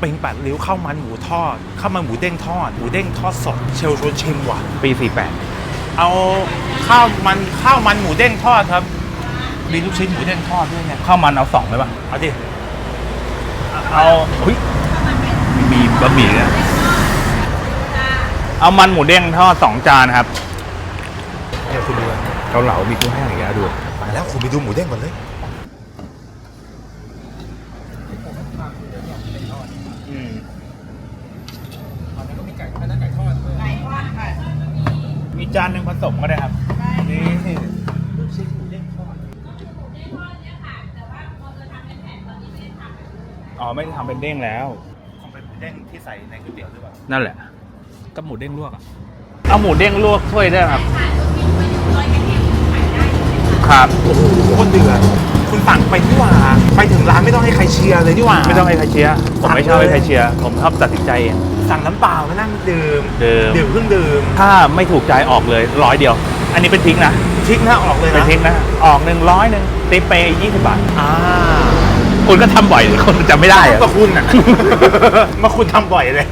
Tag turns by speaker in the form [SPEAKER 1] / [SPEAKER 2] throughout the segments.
[SPEAKER 1] เป็นแปดริ้วข้าวมันหมูทอดข้าวมันหมูเด้งทอดหมูเด้งทอดสดเชลชวนชิมว่ะ
[SPEAKER 2] ปี 48
[SPEAKER 1] เอาข้าวมันข้าวมันหมูเด้งทอดครับ มีลูกชิ้นหมูเด้งทอดด้วยเนี่ย
[SPEAKER 2] ข้าวมันเอาสองเลยป่ะ
[SPEAKER 1] เอาดิ
[SPEAKER 2] เอาเฮ้ยมีบะหมี่ด้วยเอามันหมูเด้งทอดสองจานครับ
[SPEAKER 1] เดี๋ยวคุณดู
[SPEAKER 2] เกาเหลามีกุ้งแห้งอย่างเงี้ยดู
[SPEAKER 1] ไปแล้วคุณไปดูหมูเด้งก่อนเลย
[SPEAKER 2] มีจานหนึ่งผสมก็ได้ครับ นี่
[SPEAKER 1] ลูกชิ้นหมูเด้งทอด
[SPEAKER 2] อ๋อไม่ได้ทำเป็นเด้งแล้ว
[SPEAKER 1] คงเป็นหมูเด้งที่ใส่ในก๋วยเตี๋ยวหรือเปล่า
[SPEAKER 2] นั่นแหละก็หมูเด้งลวกอะเอาหมูเด้งลวกถ้วยได้วยครับ ครับ
[SPEAKER 1] โอ้โหคนเดือด คุณสั่งไปนี่หว่า ไปถึงร้านไม่ต้องให้ใครเชียร์เลยนี่หว่า
[SPEAKER 2] ไม่ต้องให้ใครเชียร์ผมไม่ชอบให้ใครเชียร์ผมชอบตัดสินใจเอง
[SPEAKER 1] สั่งน้ำเปล่ามานั่งดื่ม
[SPEAKER 2] ดื่ม
[SPEAKER 1] ดื่มเครื่องดื่ม
[SPEAKER 2] ถ้าไม่ถูกใจออกเลยร้อยเดียว อันนี้เป็นทิ้งนะ
[SPEAKER 1] ทิ้งหน้าออกเลย
[SPEAKER 2] เป็น
[SPEAKER 1] นะ
[SPEAKER 2] ทิ้งนะ ออกหนึ่งร้อยหนึ่งติปไปยี่สิบบาท
[SPEAKER 1] อ่า
[SPEAKER 2] คุณก็ทำบ่อยหรือคนจำไม่ได้อะ
[SPEAKER 1] ก็คุณอะ มาคุณทำบ่อยเลย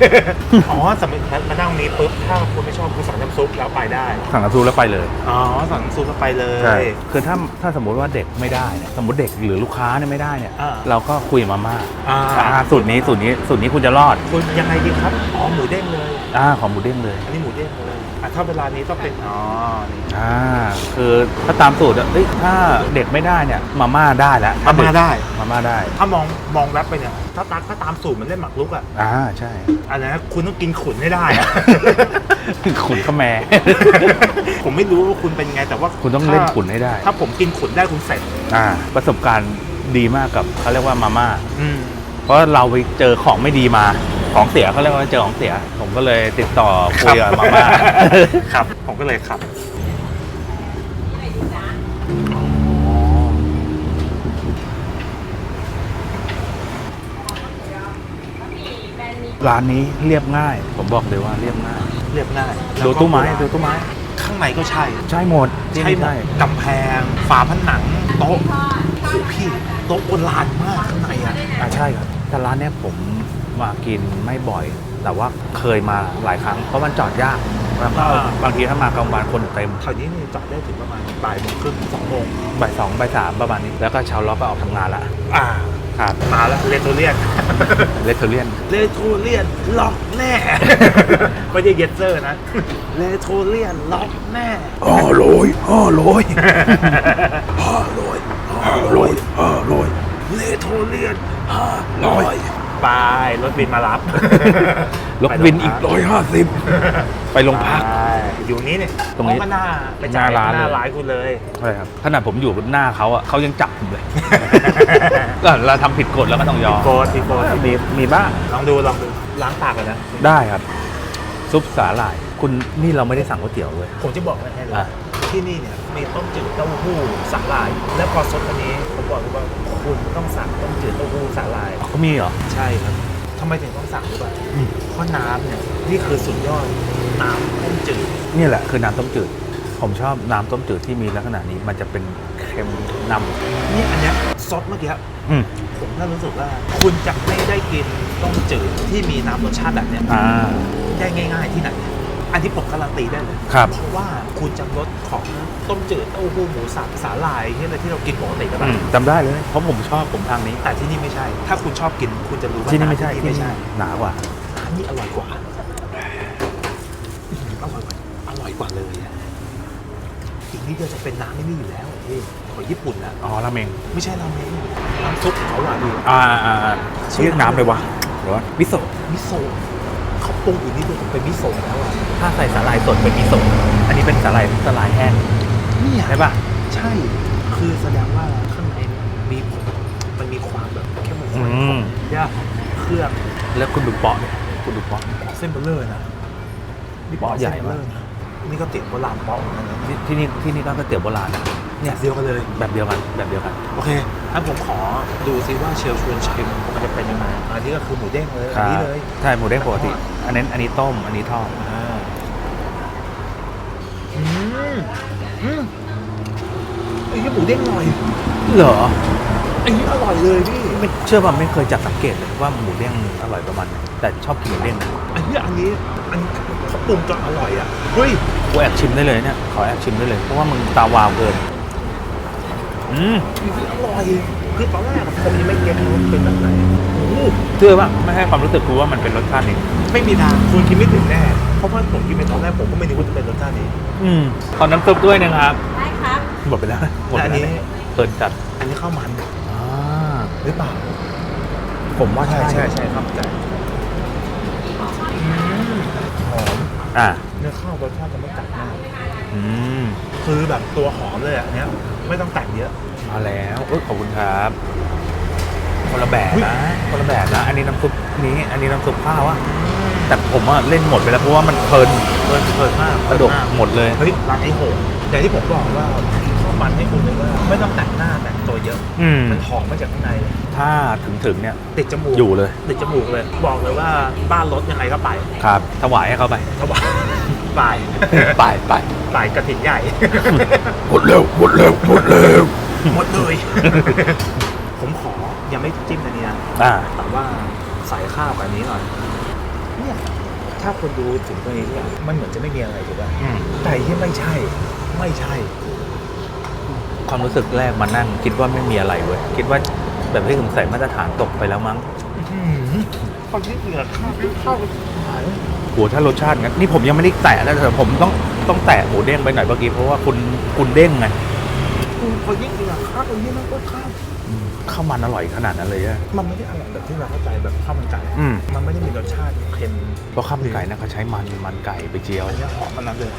[SPEAKER 1] อ๋อสมมติมานั่งนี้ปุ๊บถ้าคุณไม่ชอบคุณสั่งน้ำซุปแล้วไปได้
[SPEAKER 2] สั่งกระทูแล้วไปเลย
[SPEAKER 1] อ๋อสั่งน้ำซุปแล้วไปเลย
[SPEAKER 2] คือถ้าถ้าสมมติว่าเด็กไม่ได้เนี่ยสมมติเด็กหรือลูกค้าเนี่ยไม่ได้เนี่ย
[SPEAKER 1] อ่า
[SPEAKER 2] เราก็คุยมาม่า
[SPEAKER 1] อ่า
[SPEAKER 2] อ่าสูตรนี้สูตรนี้สูตรนี้คุณจะรอด
[SPEAKER 1] คุณยังไงดีครับอ๋อหมูเด้งเลย
[SPEAKER 2] อ่าของหมูเด้งเลย
[SPEAKER 1] อันนี้หมูเด้งเลยอะถ้าเวลานี้ต้องเป็นอ๋อนี่
[SPEAKER 2] อ่าคือถ้าตามสูตรอะเอ้ยถ้าเด็กไม่ได้เนี่ยมาม่าได้แล้ว
[SPEAKER 1] มาม่าได้
[SPEAKER 2] มาม่าได้
[SPEAKER 1] ถ้ามองมองแรปไปเนี่ยถ้าตักถ้าตามสูตรมันเล่นหมักลุกอะ
[SPEAKER 2] อ่าใช่
[SPEAKER 1] อันนั้นคุณต้องกินขุนให้ได้อะ
[SPEAKER 2] ขุนขแม
[SPEAKER 1] ผมไม่รู้ว่าคุณเป็นไงแต่ว่า
[SPEAKER 2] คุณต้องเล่น
[SPEAKER 1] ถ้า
[SPEAKER 2] ขุนให้ได้
[SPEAKER 1] ถ้าผมกินขุนได้คุณเสร็จ
[SPEAKER 2] อ่า ประสบการณ์ดีมากกับเขาเรียกว่ามาม่า
[SPEAKER 1] อืม
[SPEAKER 2] เพราะเราไปเจอของไม่ดีมา ของเสียเขาเรียกว่าเจอของเสีย ผมก็เลยติดต่อคุยกับมาม่า
[SPEAKER 1] ครับ ผมก็เลยขับ
[SPEAKER 2] ร้านนี้เรียบง่าย ผมบอกเลยว่าเรียบง่าย
[SPEAKER 1] เรียบง่าย
[SPEAKER 2] ดูตู้ไม้
[SPEAKER 1] แล้วก็
[SPEAKER 2] ดูตู้ไม้
[SPEAKER 1] ข้างในก็ใช่
[SPEAKER 2] ใช่หมดที่
[SPEAKER 1] ใช่
[SPEAKER 2] นี่
[SPEAKER 1] หมด
[SPEAKER 2] ใช่
[SPEAKER 1] กำแพง ฝาผนัง โต๊ะโอ้โหพี่ โต๊ะโบราณมากข้างในอะ
[SPEAKER 2] อ่าใช่ครับ แต่ร้านเนี้ยผม มากินไม่บ่อย แต่ว่าเคยมาหลายครั้ง เพราะมันจอดยากแล้วก็
[SPEAKER 1] อ่า
[SPEAKER 2] บางทีถ้ามากลางวันคนเต็ม
[SPEAKER 1] แถวนี้นี่จอดได้ถึงประมาณบ่ายโมงครึ่งสองโมง
[SPEAKER 2] บ่ายสองบ่ายสามประมาณนี้ แล้วก็ชาวล็อกก็ออกทำงานละ
[SPEAKER 1] อ่า
[SPEAKER 2] ครับ
[SPEAKER 1] มาแล้วเลโทเลียน
[SPEAKER 2] เลเทเลียน
[SPEAKER 1] เลโทเลียนล็อกแน่ ไม่ใช่เยสเซอร์นะ เลโทเลียนล็อกแน่
[SPEAKER 2] ห้าร้อยห้าร้อย
[SPEAKER 1] ห้าร้อยห้าร้อยห้าร้อยเลโทเลียนห้าร้อย ไปรถบินมารับ
[SPEAKER 2] รถวินอีกร้อยห้าสิบไปโรงพัก
[SPEAKER 1] ไปอยู่นี้เนี่ย
[SPEAKER 2] ตรงนี้
[SPEAKER 1] อ๋อก็หน้าไปจ่าย
[SPEAKER 2] หน้าร้าน
[SPEAKER 1] หน้า
[SPEAKER 2] เลย
[SPEAKER 1] ร้านคุณเลย
[SPEAKER 2] ใช่ครับขนาดผมอยู่บนหน้าเขาอะเขายังจับผมเลย ก็เราทำผิดกฎแล้วก็ต้องยอม
[SPEAKER 1] โกดทีโกด
[SPEAKER 2] มีมีบ้าง
[SPEAKER 1] ลองดูลองดูล้างปากกันนะ
[SPEAKER 2] ได้ครับ ซุปสาหร่าย คุณนี่เราไม่ได้สั่งก๋วยเตี๋ยวเลย
[SPEAKER 1] ผมจะบอกให้เลย
[SPEAKER 2] อะ
[SPEAKER 1] ที่นี่เนี่ยมีต้มจืดเต้าหู้สาหร่าย และพอซดอันนี้ผมบอกเลยว่า คุณต้องสั่งต้มจืดเต้าหู้สาหร่าย
[SPEAKER 2] เขามีเหรอ
[SPEAKER 1] ใช่ครับทำไมถึงต้องสั่งรู้ป่ะ
[SPEAKER 2] อืม
[SPEAKER 1] เพราะน้ำเนี่ยนี่คือสุดยอดน้ำต้มจืด
[SPEAKER 2] นี่แหละคือน้ำต้มจืด ผมชอบน้ำต้มจืดที่มีลักษณะนี้ มันจะเป็นเค็มน
[SPEAKER 1] นี่อันเนี้ยซดเมื่อกี้ำ
[SPEAKER 2] อืม
[SPEAKER 1] ผมน่ารู้สึกว่า คุณจะไม่ได้กินต้มจืดที่มีน้ำรสชาติแบบเนี้ย
[SPEAKER 2] อ่า
[SPEAKER 1] ได้ง่าย ๆที่ไหน อันที่ผมการันตีได้เลย
[SPEAKER 2] ครับ
[SPEAKER 1] เพราะว่าคุณจำรสของต้มจืดเต้าหู้หมูสับสาหร่ายที่อะไรที่เรากินปกติกัน
[SPEAKER 2] อืมจำได้เลย เพราะผมชอบผมทางนี้
[SPEAKER 1] แต่ที่นี่ไม่ใช่ ถ้าคุณชอบกินคุณจะรู้ว่า
[SPEAKER 2] ที่นี่ไม่ใช่
[SPEAKER 1] ที่
[SPEAKER 2] ที่
[SPEAKER 1] ไม่
[SPEAKER 2] นี่
[SPEAKER 1] ใช่
[SPEAKER 2] หนากว่า
[SPEAKER 1] อันนี้อร่อยกว่าอื้อหืออร่อยกว่าอร่อยกว่าเลยอะอีกนิดเดียวจะเป็นน้ำไม่นี่อยู่แล้วอะพี่ของญี่ปุ่นนะ
[SPEAKER 2] อ๋อราเมง
[SPEAKER 1] ไม่ใช่ราเมงน้ำซุปเขาอะดู
[SPEAKER 2] อ่าอ่าอ่าเรียกน้ำเลยวะหรือว่ามิโซะ
[SPEAKER 1] มิโซะเขา ปรุงอีกนิดเดียวถึงเป็นมิโซะแล้วอะ
[SPEAKER 2] ถ้าใส่สาหร่ายสดเป็นมิโซะอันนี้เป็นสาหร่ายสาหร่ายแห้ง
[SPEAKER 1] เนี่ย
[SPEAKER 2] ใช่ปะ
[SPEAKER 1] ใช่ คือแสดงว่าข้างในมีผงมันมีความแบบเข้มข้นของย่าเครื่อง
[SPEAKER 2] แล้วคุณดูเปาะเนี่ยคุณดูเปาะ
[SPEAKER 1] เส้นเบลเลอร์นะนี่
[SPEAKER 2] เปาะใหญ่มาก
[SPEAKER 1] เส้นเบลเลอร์นะนี่ก็เตี๋ยวโบราณเปาะเหมือนกันนะ
[SPEAKER 2] ที่ที่นี่ที่นี่ก็ก๋วยเตี๋ยวโบราณนะ
[SPEAKER 1] เนี่ยเดียวกันเลย
[SPEAKER 2] แบบเดียวกันแบบเดียวกัน
[SPEAKER 1] โอเค งั้นผมขอดูซิว่าเชลชวนชิมมันจะเป็นยังไงอันนี้ก็คือหมูเด้งเลยอันนี้เลย
[SPEAKER 2] ใช่หมูเด้งปกติ อันนี้อันนี้ต้ม อันนี้ทอด
[SPEAKER 1] อ่าอืมอืมไอ้ยหมูเด้งอร่อย
[SPEAKER 2] เหรอ
[SPEAKER 1] อันนี้อร่อยเลยพี่
[SPEAKER 2] ไม่เชื่อว่าไม่เคยจับสังเกตเลยว่าหมูเด้งอร่อยประมาณไหนแต่ชอบกินหมูเด้งนะ
[SPEAKER 1] อันนี้อันนี้อันเขาปรุงจนอร่อยอะเฮ้ย
[SPEAKER 2] กูแอบชิมได้เลยเนี่ยขอแอบชิมได้เลยเพราะว่ามึงตาวาวเกิน อืม
[SPEAKER 1] อันนี้อร่อยคือตอนแรกอะผมยังไม่เก็ตว่าเป็นแบบไหนโอ้โห
[SPEAKER 2] เชื่อป่ะไม่ให้ความรู้สึกกูว่ามันเป็นรสชาตินี้
[SPEAKER 1] ไม่มีทางคุณคิดไม่ถึงแน่เพราะว่าผมกินไปตอนแรกผมก็ไม่นึกว่าจะเป็นรสชาตินี้
[SPEAKER 2] อืมขอน้ำซุปด้วยนะครับ
[SPEAKER 3] ได้ครับ
[SPEAKER 2] หมดไปแล้วหมด
[SPEAKER 1] และ
[SPEAKER 2] ไป
[SPEAKER 1] อัน
[SPEAKER 2] แล้ว
[SPEAKER 1] นี้
[SPEAKER 2] เนี่ยเปิดจัด
[SPEAKER 1] อันนี้ข้าวมัน
[SPEAKER 2] อ่า
[SPEAKER 1] หรือเปล่า
[SPEAKER 2] ผมว่าใช่
[SPEAKER 1] ใช่ใช่ครับใจอืมหอม
[SPEAKER 2] อ่า
[SPEAKER 1] เนื้อข้าวรสชาติจะไม่จัดมาก
[SPEAKER 2] อืม
[SPEAKER 1] คือแบบตัวหอมเลยอะอันเนี้ย ไม่ต้องแต่งเยอะ
[SPEAKER 2] เอาแล้วเอ้ยขอบคุณครับ คนละแบบ
[SPEAKER 1] อุ๊ย
[SPEAKER 2] นะ คนละแบบนะ อันนี้น้ำซุปนี้ อันนี้น้ำซุปข้าวอะแต่ผมอะเล่นหมดไปแล้วเพราะว่ามันเพลิน
[SPEAKER 1] เพลินเพลินมาก
[SPEAKER 2] กระดกหมดเลย
[SPEAKER 1] เฮ้ยร้านไอ้โหงอย่างที่ผมบอกว่าข้าวมันให้คุณเลยว่า ไม่ต้องแต่งหน้าแต่งตัวเยอะ
[SPEAKER 2] อืม
[SPEAKER 1] มันหอมมาจากข้างในเลย
[SPEAKER 2] ถ้าถึงถึงๆเนี่ย
[SPEAKER 1] ติดจมูก
[SPEAKER 2] อยู่เลย
[SPEAKER 1] ติดจมูกเลย บอกเลยว่าบ้านรถยังไงก็ไป
[SPEAKER 2] ครับ ถวายให้เขาไป
[SPEAKER 1] ถวา ยไป
[SPEAKER 2] ไปไป
[SPEAKER 1] ไปกระถิ่นใหญ่
[SPEAKER 2] หมดเร็วหมดเร็วหมดเร็ว
[SPEAKER 1] หมดเลย ผมขอยังไม่จิ้มอันนี้นะ
[SPEAKER 2] อ่า
[SPEAKER 1] แต่ว่าใส่ข้าวกับอันนี้หน่อยเนี่ยถ้าคนดูถึงตรงนี้เนี่ยมันเหมือนจะไม่มีอะไรถูกป่ะ
[SPEAKER 2] อืม
[SPEAKER 1] แต่ที่ไม่ใช่ ไม่ใช่
[SPEAKER 2] ความรู้สึกแรกมานั่ง คิดว่าไม่มีอะไรเว้ย คิดว่าแบบที่สงสัยมาตรฐานตกไปแล้วมั้ง
[SPEAKER 1] ตอนนี้เหลือข้าวข้าวหาย
[SPEAKER 2] โหถ้ารสชาติงั้นนี่ผมยังไม่ได้แตะนะแต่ผมต้องต้องแตะหมูเด้งไปหน่อยเมื่อกี้เพราะว่าคุณคุณเด้งไง
[SPEAKER 1] คือพอยิ่งเหลือข้าวตรงนี้มันก็ข้าว
[SPEAKER 2] ข้าวมันอร่อยขนาดนั้นเลยอะ
[SPEAKER 1] มันไม่ได้อร่อยแบบที่เราเข้าใจแบบข้าวมันไก่
[SPEAKER 2] อืม
[SPEAKER 1] มันไม่ได้มีรสชาติเค็ม
[SPEAKER 2] เพราะข้าวมันไก่นะเขาใช้มันมันไก่ไปเจียว
[SPEAKER 1] อันนี้หอมมันนั้นเลย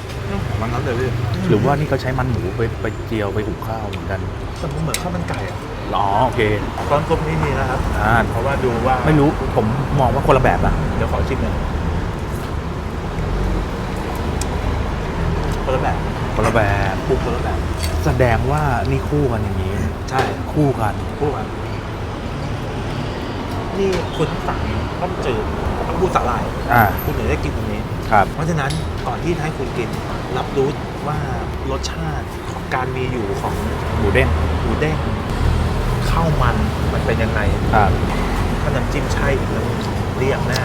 [SPEAKER 1] หอมมันนั้นเลยพี่
[SPEAKER 2] หรือว่านี่เขาใช้มันหมูไปไปเจียวไปหุงข้าวเหมือนกัน
[SPEAKER 1] แต่มันเหมือนข้าวมันไก่อะ
[SPEAKER 2] อ๋อโอเค
[SPEAKER 1] ตอนซุปนี่มีนะครับ
[SPEAKER 2] อ่า
[SPEAKER 1] เพราะว่าดูว่า
[SPEAKER 2] ไม่รู้ผมมองว่าคนละแบบอะ
[SPEAKER 1] เดี๋ยวขอชิมหน่อย คนละแบบ
[SPEAKER 2] คนละแบบ
[SPEAKER 1] ปรุงคนละแบบ
[SPEAKER 2] แสดงว่านี่คู่กันอย่างนี้
[SPEAKER 1] ใช่
[SPEAKER 2] คู่กัน
[SPEAKER 1] พูดกันนี่คุณสั่งต้มจืดต้มปูสาหร่าย
[SPEAKER 2] อ่า
[SPEAKER 1] คุณถึงได้กินตรงนี้
[SPEAKER 2] ครับ
[SPEAKER 1] เพราะฉะนั้นก่อนที่จะให้คุณกิน รับรู้ว่ารสชาติของการมีอยู่ของ
[SPEAKER 2] หมูเด้ง
[SPEAKER 1] หมูเด้งข้าวมันมันเป็นยังไง
[SPEAKER 2] ครับ
[SPEAKER 1] ถ้าน้ำจิ้มใช่อีกแล้วเรียกแน่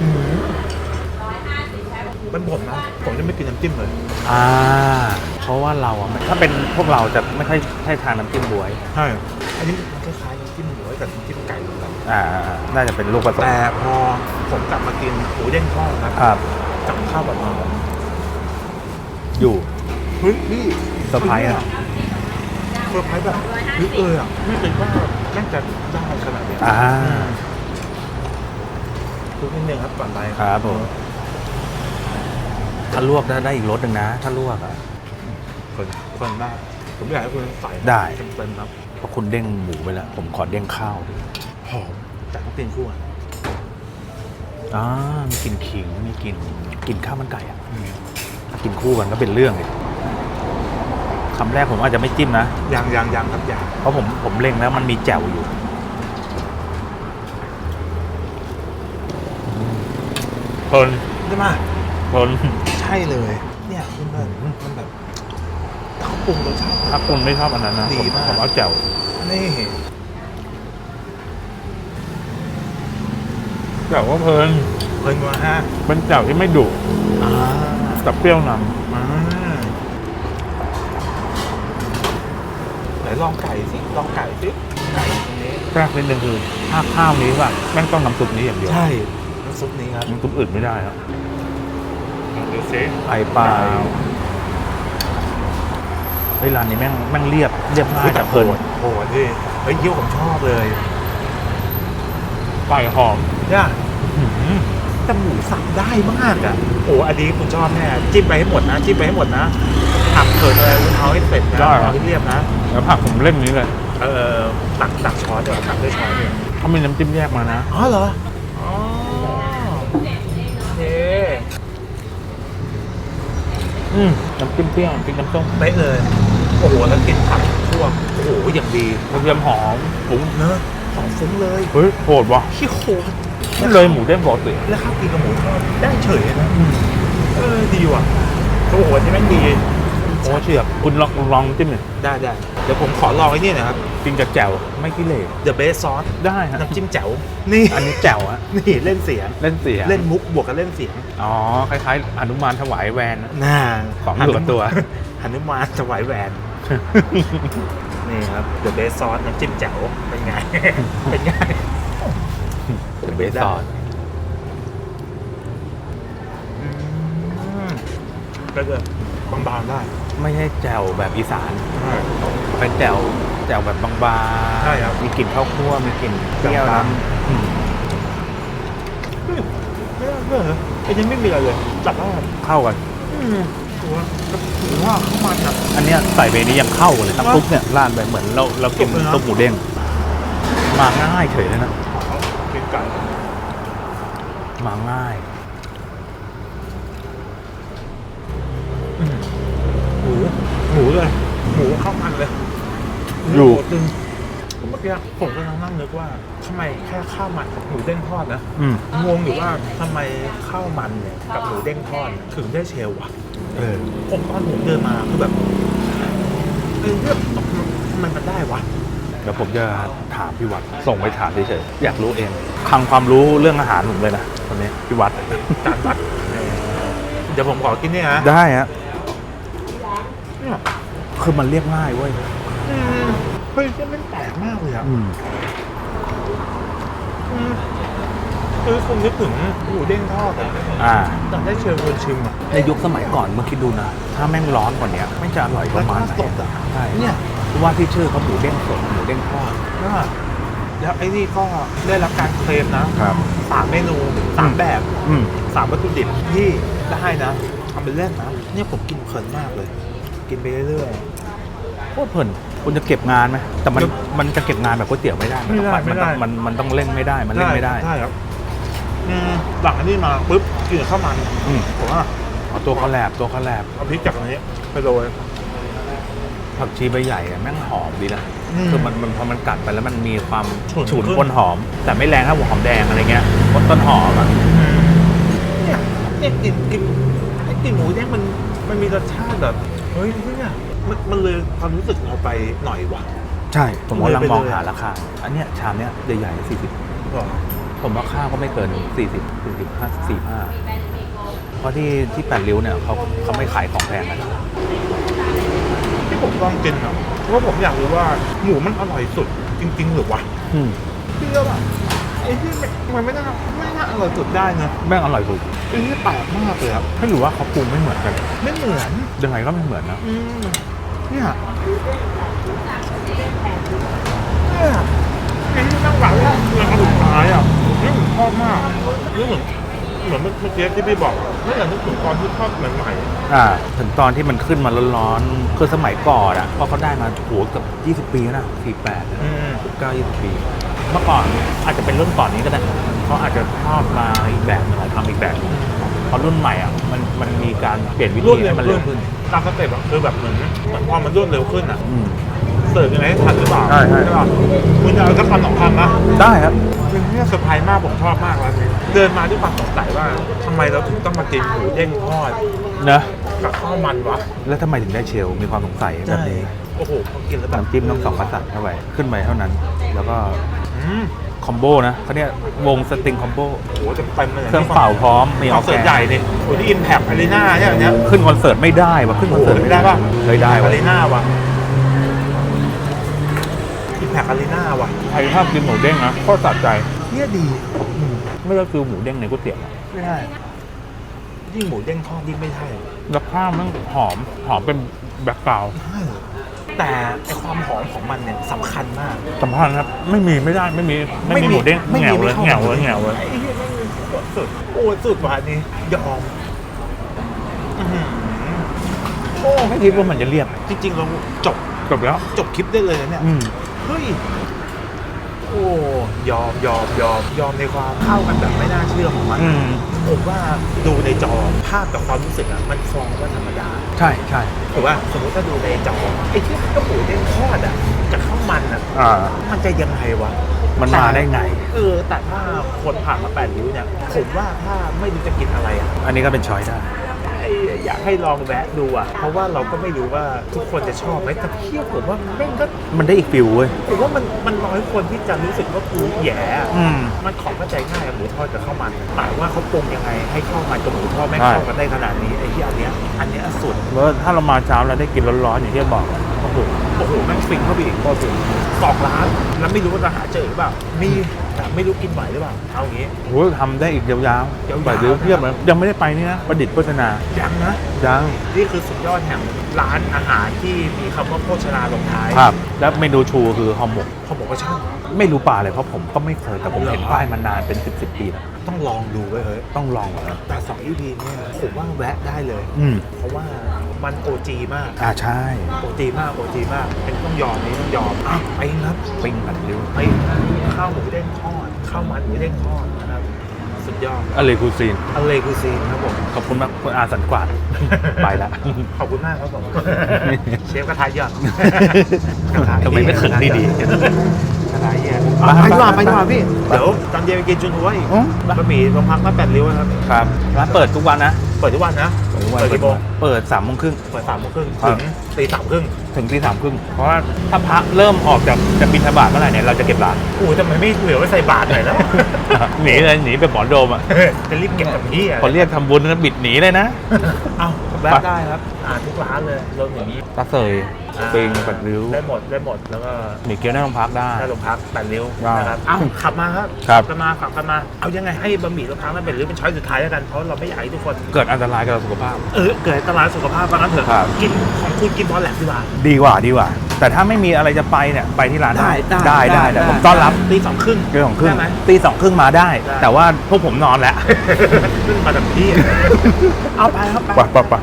[SPEAKER 1] อื้อหือ เป็นผมนะ ผมจะไม่กินน้ำจิ้มเลย
[SPEAKER 2] อ่า เพราะว่าเราอะถ้าเป็นพวกเราจะไม่ค่อยให้ทานน้ำจิ้มบวย
[SPEAKER 1] ใช่ อันนี้มันคล้ายๆน้ำจิ้มหมูกับน้ำจิ้มไก่เหมือนกัน
[SPEAKER 2] อ่าอ่าอ่าน่าจะเป็นลูกผสม
[SPEAKER 1] แต่พอผมกลับมากินหมูเด้งทอดครับ
[SPEAKER 2] ครับ
[SPEAKER 1] กับข้าวแบบนี้
[SPEAKER 2] อยู่
[SPEAKER 1] เฮ้ยพี่
[SPEAKER 2] เซอร์ไพรส์อะ
[SPEAKER 1] เซอร์ไพรส์แบบเฮ้ยเอออะไม่คิดว่าแม่งจะได้ขนาดเนี้ย
[SPEAKER 2] อ่า
[SPEAKER 1] ทุกนิดนึงครับก่อนไป
[SPEAKER 2] ครับผม ถ้าลวกได้ได้อีกรสหนึ่งนะ ถ้าลวกอะ
[SPEAKER 1] คนคนได้ผมอยากให้คุณใส่
[SPEAKER 2] ได้
[SPEAKER 1] เต็มๆครับ
[SPEAKER 2] เพราะคุณเด้งหมูไปแล้ว ผมขอเด้งข้าวด้วย
[SPEAKER 1] หอมแต่ต้องเป็นคู่อะ
[SPEAKER 2] อ่ามีกลิ่นขิง มีกลิ่นกลิ่นข้าวมันไก่อะถ้ากินคู่กันก็เป็นเรื่องเลยคำแรกผมอาจจะไม่จิ้มนะ
[SPEAKER 1] ยังยังยังครับยัง
[SPEAKER 2] เพราะผมผมเล็งแล้วมันมีแจ่วอยู่ เพลิน
[SPEAKER 1] ใช่ไหม
[SPEAKER 2] เพลิน
[SPEAKER 1] ใช่เลย เนี่ยคุณแบบมันแบบเขาปรุงรสชาติ
[SPEAKER 2] ถ้าคุณไม่ชอบอันนั้นนะ
[SPEAKER 1] ดี
[SPEAKER 2] ผม
[SPEAKER 1] มาก
[SPEAKER 2] ผมเอาแจ่ว
[SPEAKER 1] นี่
[SPEAKER 2] แจ่วก็เพลิน
[SPEAKER 1] เพลินมาฮะ
[SPEAKER 2] เป็นแจ่วที่ไม่ดุ
[SPEAKER 1] อ่า
[SPEAKER 2] แต่เปรี้ยวน
[SPEAKER 1] อ่าไหนลองไก่สิลองไก่สิไก่ตรงนี้ำ
[SPEAKER 2] แรกนิดนึงคือถ้าข้าวนี้แบบแม่งต้องน้ำซุปนี้อย่างเดียว
[SPEAKER 1] ใช่น้ำซุปนี้ครับ
[SPEAKER 2] น้ำซุปอื่นไม่ได้ครับ
[SPEAKER 1] ดูสิ
[SPEAKER 2] ไข่เปล่าเฮ้ยร้านนี้แม่งแม่งเรียบเรียบง่ายแต่เพลิน
[SPEAKER 1] โอ้โหที่เฮ้ยเยี่ยวผมชอบเลย
[SPEAKER 2] ไก่หอม
[SPEAKER 1] เนี่ยแต่หมูสับได้มากอะโอ้อันนี้คุณชอบแน่จิ้มไปให้หมดนะจิ้มไปให้หมดนะผักเกิดอะไรคุณเอาให้เสร็จนะเอาให้เรียบนะ
[SPEAKER 2] แล้วผักผมเล่มนี้เลย
[SPEAKER 1] เออตักตักช้อนเดี๋ยวตักด้วยช้อนเนี่ย
[SPEAKER 2] เขามีน้ำจิ้มแยกมานะ
[SPEAKER 1] อ๋อเหรอเค
[SPEAKER 2] อืมน้ำจิ้มเปรี้ยวน้ำจิ้มน้ำส้ม
[SPEAKER 1] เป๊ะเลย โอ้โห แล้วกินผักทั่วโอ้โห อย่างดี
[SPEAKER 2] กระเทียมหอมปุ๋ง
[SPEAKER 1] เนอะหอมฟุ้งเลย
[SPEAKER 2] เฮ้ยโหดว่ะ
[SPEAKER 1] ขี้โคตร
[SPEAKER 2] นี่เลยหมูเด้งปกติ
[SPEAKER 1] แล้วข้าวกินกับหมูทอดได้เฉยเลยนะเออดีว่ะโอ้โหอันนี่แม่งดี
[SPEAKER 2] โอ้เฉียบคุณลองลองจิ้มหน่อย
[SPEAKER 1] ได้ได้เดี๋ยวผมขอลองไอ้นี่หนะครับ
[SPEAKER 2] กินกับแจ่วไม่ขี้เหร่
[SPEAKER 1] The Best Sauce
[SPEAKER 2] ได้ฮะ
[SPEAKER 1] น้ำจิ้มแจ๋วนี่
[SPEAKER 2] อันนี้แจ่วฮะ
[SPEAKER 1] นี่เล่นเสียง
[SPEAKER 2] เล่นเสียง
[SPEAKER 1] เล่นมุกบวกกับเล่นเสียง
[SPEAKER 2] อ๋อคล้ายๆอนุมานถวายแวนนะ
[SPEAKER 1] น่า
[SPEAKER 2] ของอยู่กับตัว
[SPEAKER 1] หนุมานถวายแหวนนี่ครับ The Best Sauce น้ำจิ้มแจ๋วเป็นไงเป็นไง
[SPEAKER 2] เป็นเบสซอน
[SPEAKER 1] อืมก็จะบางๆได้
[SPEAKER 2] ไม่ใช่แจ่วแบบอีสาน
[SPEAKER 1] ใช่
[SPEAKER 2] เป็นแจ่วแจ่วแบบบางๆ
[SPEAKER 1] ใช่ครับ
[SPEAKER 2] มีกลิ่นข้าวคั่วมีกลิ่นเปรี้ยว
[SPEAKER 1] จาง
[SPEAKER 2] น้ำอืม
[SPEAKER 1] เฮ้ยไม่ได้เลยเหรอไอ้ยังไม่มีอะไรเลยจับได้
[SPEAKER 2] เข้ากัน
[SPEAKER 1] อืมถือว่าถือว่าเข้ามันอะ
[SPEAKER 2] อันเนี้ยใส่ไปนี้ยังเข้ากันเลยน้ำซุปเนี่ยราดไปเหมือนเราเรากิน
[SPEAKER 1] ซุปเลยนะ
[SPEAKER 2] ซุปหมูเด้งมาง่ายเฉยเลยนะ
[SPEAKER 1] กินไก่
[SPEAKER 2] มาง่าย
[SPEAKER 1] หมูเลยหมูเข้ามันเลย
[SPEAKER 2] อยู่
[SPEAKER 1] หมูตึงเมื่อกี้ผมก็นั่งนึกว่าทำไมแค่ข้าวมันกับหมูเด้งทอดนะ
[SPEAKER 2] อืม
[SPEAKER 1] งงอยู่ว่าทำไมข้าวมันเนี่ยกับหมูเด้งทอดถึงได้เชลวะ
[SPEAKER 2] เออ
[SPEAKER 1] ผมตอนผมเดินมาคือแบบเออเรื่องทำไมมันได้วะ
[SPEAKER 2] เดี๋ยวผมจะถามพี่วัดส่งไปถามเฉยๆอยากรู้เองคลังความรู้เรื่องอาหารผมเลยนะคนนี้พี่วัด
[SPEAKER 1] จานวัดเดี๋ยวผมขอกินเนี่ยนะ
[SPEAKER 2] ได้ฮะ
[SPEAKER 1] เนี่ย
[SPEAKER 2] คือมันเรียกง่ายเว้ย
[SPEAKER 1] อืมเฮ้ยมันแปลกมากเลยอะ
[SPEAKER 2] อืม
[SPEAKER 1] อืมคือคุณนึกถึงหมูเด้งทอดอะ
[SPEAKER 2] อ่า
[SPEAKER 1] แต่ได้เชลวนชิมอะ
[SPEAKER 2] ในยุคสมัยก่อนเมื่อคิดดูนะ ถ้าแม่งร้อนกว่านี้ไม่งจะอร่อยประมาณไหน
[SPEAKER 1] แล้วก็สดอะ
[SPEAKER 2] ใช่
[SPEAKER 1] เนี่ย
[SPEAKER 2] เพราะว่าที่ชื่อเขาหมูเด้งสดหมูเด้งทอด
[SPEAKER 1] แล้วแล้วไอ้นี่ก็ได้รับการเคลมนะครับ สามเมนูสามแบบ
[SPEAKER 2] อืม
[SPEAKER 1] สามวัตถุดิบที่ได้นะทำเป็นเล่นนะเนี่ยผมกินเพลินมากเลย กินไปเรื่อย
[SPEAKER 2] โคตรเพลินคุณจะเก็บงานไหมแต่มันมันจะเก็บงานแบบก๋วยเตี๋ยวไม่ได้มันต้อง
[SPEAKER 1] ไม่
[SPEAKER 2] มัน
[SPEAKER 1] ได้
[SPEAKER 2] ต้องมันมันต้องเร่งไม่ได้
[SPEAKER 1] ๆ
[SPEAKER 2] มันเร่งไม่ได้
[SPEAKER 1] ใช่ครับอืมหลังอันนี้มาปุ๊บกินกับข้าวมัน
[SPEAKER 2] อืม
[SPEAKER 1] ผมว่า
[SPEAKER 2] เอาตัวเขาแลบตัวเขาแลบ
[SPEAKER 1] เอาพริกจากอันนี้ไปโรย
[SPEAKER 2] ผักชีใบใหญ่อะแม่งหอมดีนะ
[SPEAKER 1] อืม
[SPEAKER 2] คือมันมันพอมันกัดไปแล้วมันมีความ
[SPEAKER 1] ฉุน
[SPEAKER 2] ฉุน
[SPEAKER 1] ขึ้น
[SPEAKER 2] ปนหอม แต่ไม่แรงเท่าหัวหอมแดงอะไรเงี้ยต้นหอมอะ
[SPEAKER 1] เนี่ยเนี่ยกลินกลินไอ้กลินหมูเนี่ยมันมันมีรสชาติแบบ เฮ้ยเนี่ยมันมันเลยความรู้สึกเอาไปหน่อยว่ะ
[SPEAKER 2] ใช่ผมกำลัง
[SPEAKER 1] เลยไป
[SPEAKER 2] มอง
[SPEAKER 1] เลย
[SPEAKER 2] หาราคา อันเนี้ยชามเนี้ยใหญ่ๆสี่สิบ
[SPEAKER 1] หรอ
[SPEAKER 2] ผมว่าข้าวก็ไม่เกิน40 40 5 45เพราะที่ที่แปดริ้วเนี่ยเขาเขาไม่ขายของแพงนะ
[SPEAKER 1] ที่ผมลองกินอะเพราะว่าผมอยากรู้ว่าหมูมันอร่อยสุดจริง ๆ หรือวะ
[SPEAKER 2] อืม
[SPEAKER 1] พี่ก็แบบ ไอ้ที่มันไม่น่าไม่น่าอร่อยสุดได้นะ
[SPEAKER 2] แม่งอร่อยสุด
[SPEAKER 1] ไอ้ที่แปลกมากเลยครับ
[SPEAKER 2] ไม่รู้ว่าเขาปรุงไม่เหมือนกัน
[SPEAKER 1] ไม่เหมือน
[SPEAKER 2] ยังไงก็ไม่เหมือนนะ
[SPEAKER 1] อืมเนี่ยเนี่ยไอ้ที่นั่งหลังเนี่ยราคาสุดท้ายอะนี่ผมชอบมากนี่เหมือนเหมือนเมื่อกี้ที่พี่บอกอะไม่อยากนึกถึงตอนที่ทอดใหม่ๆ
[SPEAKER 2] อ่าถึงตอนที่มันขึ้นมาร้อนๆคือสมัยก่อนอะเพราะเขาได้มาโหเกือบ20 ปีแล้วนะ48
[SPEAKER 1] อืม
[SPEAKER 2] 19 20 ปี เมื่อก่อนอาจจะเป็นรุ่นก่อนนี้ก็ได้เขาอาจจะชอบมาอีกแบบหนึงทำอีกแบบหนึ่งเพราะรุ่นใหม่อะมันมันมีการเปลี่ยนวิ
[SPEAKER 1] รว
[SPEAKER 2] ธี
[SPEAKER 1] ดเร็
[SPEAKER 2] ให้
[SPEAKER 1] ว
[SPEAKER 2] มันเร็วขึ้น
[SPEAKER 1] ตามสเต็ปอะคือแบบเหมือนเหมือนพอมันรวดเร็วขึ้นอะ
[SPEAKER 2] อืม
[SPEAKER 1] เสิร์ฟยังไงให้ทันหรือเปล่า
[SPEAKER 2] ใช่ใช่
[SPEAKER 1] ป่ะคุณจะเอาสักคำสองคำนะ
[SPEAKER 2] ได้ครับ
[SPEAKER 1] เป็นที่เซอร์ไพรส์มากผมชอบมากร้านนี้เดินมาด้วยความสงสัยว่าทำไมเราถึงต้องมากินหมูเด้งทอด
[SPEAKER 2] นะ
[SPEAKER 1] กับข้าวมันวะ
[SPEAKER 2] แล้วทำไมถึงได้เชลมีความสงสัยแบบนี้
[SPEAKER 1] โอ้โหพอกินแล้วแบบ
[SPEAKER 2] น้ำจิ้มต้องสองกษัตริย์เข้าไปขึ้นไปเท่านั้น แล้วก็
[SPEAKER 1] อืม
[SPEAKER 2] คอมโบนะเขาเนี่ยวงสตริงคอมโบ
[SPEAKER 1] โอ้โหจะเต็มเลย
[SPEAKER 2] เครื่องเป่าพร้อมมี
[SPEAKER 1] ค
[SPEAKER 2] อ
[SPEAKER 1] อ
[SPEAKER 2] อนก
[SPEAKER 1] เสิร์ต
[SPEAKER 2] แก
[SPEAKER 1] ใหญ่เนี่ยโอ้ที่อิมแพคอารีนาใช่ไหมเนี่ย
[SPEAKER 2] ขึ้นคอนเสิร์ตไม่ได้ว่ะขึ้นคอนเสิร์ต
[SPEAKER 1] ไม่ได้ป่ะ
[SPEAKER 2] เคยได้
[SPEAKER 1] อา
[SPEAKER 2] ว่ะ
[SPEAKER 1] รีนาว่ะอิมแพคอารีนาว่ะ
[SPEAKER 2] ใครชอบกินหมูเด้งนะโคตรสะใจ
[SPEAKER 1] เนี่ยดี
[SPEAKER 2] อืมไม่ก็คือหมูเด้งในก๋วยเตี๋ยวอะ
[SPEAKER 1] ไม่ได้ ยิ่งหมูเด้งทอดยิ่งไม่ใช่
[SPEAKER 2] แล้วข้าวมันหอมหอมเป็นแบ็คกราวด์
[SPEAKER 1] ใช่ แต่ไอความหอมของมันเนี่ยสำคัญมาก
[SPEAKER 2] สำคัญครับ ไม่มีไม่ได้ไม่มีไม่มีหมูเด้ง
[SPEAKER 1] ไม่
[SPEAKER 2] แหง
[SPEAKER 1] มี
[SPEAKER 2] วเลย
[SPEAKER 1] ไม่ข้า
[SPEAKER 2] แหงวเลยแหงวเลย
[SPEAKER 1] ไอ้เหี้ยไม่มีสุดโอ้สุดว่ะอันนี้ยอมอื้อหือโอ้
[SPEAKER 2] ไม่คิดว่ามันจะเรียบ
[SPEAKER 1] จริงๆเราจบ
[SPEAKER 2] จบแล้ว
[SPEAKER 1] จบคลิปได้เลยนะเนี่ย
[SPEAKER 2] อืม
[SPEAKER 1] เฮ้ย โอ้ยอมยอมยอมยอมในความเข้ากันแบบไม่น่าเชื่อของมัน
[SPEAKER 2] อืม
[SPEAKER 1] ผมว่าดูในจอภาพกับความรู้สึกอะมันฟองว่าธรรมดา
[SPEAKER 2] ใช่ใช่
[SPEAKER 1] ถูกป่ะสมมติถ้าดูในจอไอ้ที่ก็หมูเด้งทอดอะกับข้าวมันอะ
[SPEAKER 2] อ่า
[SPEAKER 1] มันจะยังไงวะ
[SPEAKER 2] มันมาได้ไง
[SPEAKER 1] เออแต่ถ้าคนผ่านมาแปดริ้วเนี่ย ผมว่าถ้าไม่รู้จะกินอะไรอะ
[SPEAKER 2] อันนี้ก็เป็นช้อยได้
[SPEAKER 1] ผ อยากให้ลองแวะดูอะ เพราะว่าเราก็ไม่รู้ว่าทุกคนจะชอบไหมแต่เที่ยวผมว่าแม่งก็
[SPEAKER 2] มันได้อีกฟิลเว้ย
[SPEAKER 1] ผมว่ามันมันน้อยคนที่จะรู้สึกว่ากูแหย่อะ
[SPEAKER 2] อืม
[SPEAKER 1] มันของเข้าใจง่ายอะหมูทอดกับข้าวมันแต่ว่าเขาปรุงยังไงให้ข้าวมันกับหมูทอดแม่ง
[SPEAKER 2] ใช่
[SPEAKER 1] เข้ากันได้ขนาดนี้ไอ้ที่อันเนี้ยอันเนี้ยสุด
[SPEAKER 2] แล้วถ้าเรามาเช้าแล้วได้กินร้อนๆอย่างที่บอกอะ โอ้โห
[SPEAKER 1] โอ้โหแม่งฟินเข้าไปอีกก็ฟินสองร้านแล้วไม่รู้ว่าจะหาเจอหรือเปล่ามีแต่ไม่รู้กินไหวหรือเปล่าเอางี้
[SPEAKER 2] โหทำได้อีกยาว
[SPEAKER 1] ยาว
[SPEAKER 2] ๆ
[SPEAKER 1] ๆ
[SPEAKER 2] ไปเดี๋ยวเทียบนะยังไม่ได้ไปนี่นะ ประดิษฐ์โฆษณา
[SPEAKER 1] ยังนะ
[SPEAKER 2] ยัง
[SPEAKER 1] นี่คือสุดยอดแห่งร้านอาหารที่มีคำว่าโภชนาลงท้าย
[SPEAKER 2] ครับ แล้วเมนูชูคือห่อหมก
[SPEAKER 1] เขาบอกว่าช่าง
[SPEAKER 2] ไม่รู้ปลาเลยเพราะผมก็ไม่เคยแต่ผมเห็นป้ายมานานเป็น10บสปีแล้ว
[SPEAKER 1] ต้องลองดูไว้เฮ้ย
[SPEAKER 2] ต้องลองก่อนนะ
[SPEAKER 1] แต่สอง EP เนี่ยผมว่าแวะได้เลย
[SPEAKER 2] อืม
[SPEAKER 1] เพราะว่ามันโอจีมาก
[SPEAKER 2] อ่าใช่
[SPEAKER 1] โอจีมากโอจีมาก เป็นต้องยอมนี่ต้องยอมอะไปครับ
[SPEAKER 2] ปิ้งผัดริ้ว
[SPEAKER 1] ไปข้าวหมูเด้งทอดข้าวมันหมูเด้งทอดนะครับ สุดยอด
[SPEAKER 2] อะไรคูซีน
[SPEAKER 1] อเลกูซีนครับผม
[SPEAKER 2] ขอบคุณมากคุณอาสันกวาด ไปละ
[SPEAKER 1] ขอบคุณมากครับผม เชฟกระทะยอด
[SPEAKER 2] ทำไมไม่เขินดีๆ
[SPEAKER 1] กระทะเยี่ย
[SPEAKER 2] ไป
[SPEAKER 1] ไปดีกว่า
[SPEAKER 2] ไป
[SPEAKER 1] ไป
[SPEAKER 2] ดี
[SPEAKER 1] ดี
[SPEAKER 2] ก
[SPEAKER 1] ก
[SPEAKER 2] ว่า
[SPEAKER 1] ว่าพี่ เดี๋ยวตอนเย็นไปกินจุนหัวอีก
[SPEAKER 2] อ๋อ
[SPEAKER 1] บะหมี่โรงพักมาแปดริ้วนะครับ
[SPEAKER 2] ครับร้านเปิดทุกวันนะ
[SPEAKER 1] เปิดทุกวันนะ
[SPEAKER 2] เปิดทุกวัน
[SPEAKER 1] เปิดกี่โมง
[SPEAKER 2] เปิดสามโมงครึ่ง
[SPEAKER 1] เปิดสามโมงครึ่ง
[SPEAKER 2] ครั
[SPEAKER 1] ถึ
[SPEAKER 2] บ
[SPEAKER 1] งตีสามครึ่ง
[SPEAKER 2] ถึงที่สามครึ่งเพราะว่าถ้าพระเริ่มออกจากจากบินทบาทเมื่อไหร่เนี่ยเราจะเก็บร้าน
[SPEAKER 1] โอ้ยทำไมไม่เหลือไว้ใส่บาตรหน่อยแล้ว
[SPEAKER 2] หนีเลยหนีไปหมอนโดมอะ
[SPEAKER 1] จะรีบเก็บกับพี่อะ
[SPEAKER 2] พอเรียกทำบุญนั้นบิดหนีเลยนะ
[SPEAKER 1] เอาแวะได้ครับอ่าทุกร้านเลยรวมถึง
[SPEAKER 2] ตาเสย ปิงปัดริ้ว
[SPEAKER 1] ได้หมดได้หมดแล้วก็
[SPEAKER 2] หมีเกี๊ยวหน้าโรงพักได้
[SPEAKER 1] ได้โรงพักแปดริ้ว
[SPEAKER 2] ได้
[SPEAKER 1] นะครับเอ้าขับมาครับ
[SPEAKER 2] ครับ
[SPEAKER 1] ขับกันมาขับกันมาเอายังไงให้บะหมี่โรงพักนั่นเป็นหรือเป็นช้อยสุดท้ายแล้วกันเพราะเราไม่อยากให้ทุกคน
[SPEAKER 2] เกิดอันตรายกับสุขภาพ
[SPEAKER 1] เออเกิดตลาดสุขภาพว่างั้นเถอะ
[SPEAKER 2] ครับ
[SPEAKER 1] กินของคุณกินบอลแลบดีกว่า
[SPEAKER 2] ดีกว่าดีกว่า แต่ถ้าไม่มีอะไรจะไปเนี่ยไปที่ร้าน
[SPEAKER 1] ได้
[SPEAKER 2] ได้ได้ได้ผมต้อนรับ
[SPEAKER 1] ตีสองครึ่ง
[SPEAKER 2] ตีสองครึ่ง
[SPEAKER 1] ได้ไหม
[SPEAKER 2] ตีสองครึ่งมาได้
[SPEAKER 1] ได้
[SPEAKER 2] แต่ว่าพวกผมนอนแล้ว
[SPEAKER 1] ขึ้นมาจากที่ เอาไปครับไป
[SPEAKER 2] ไปไปไป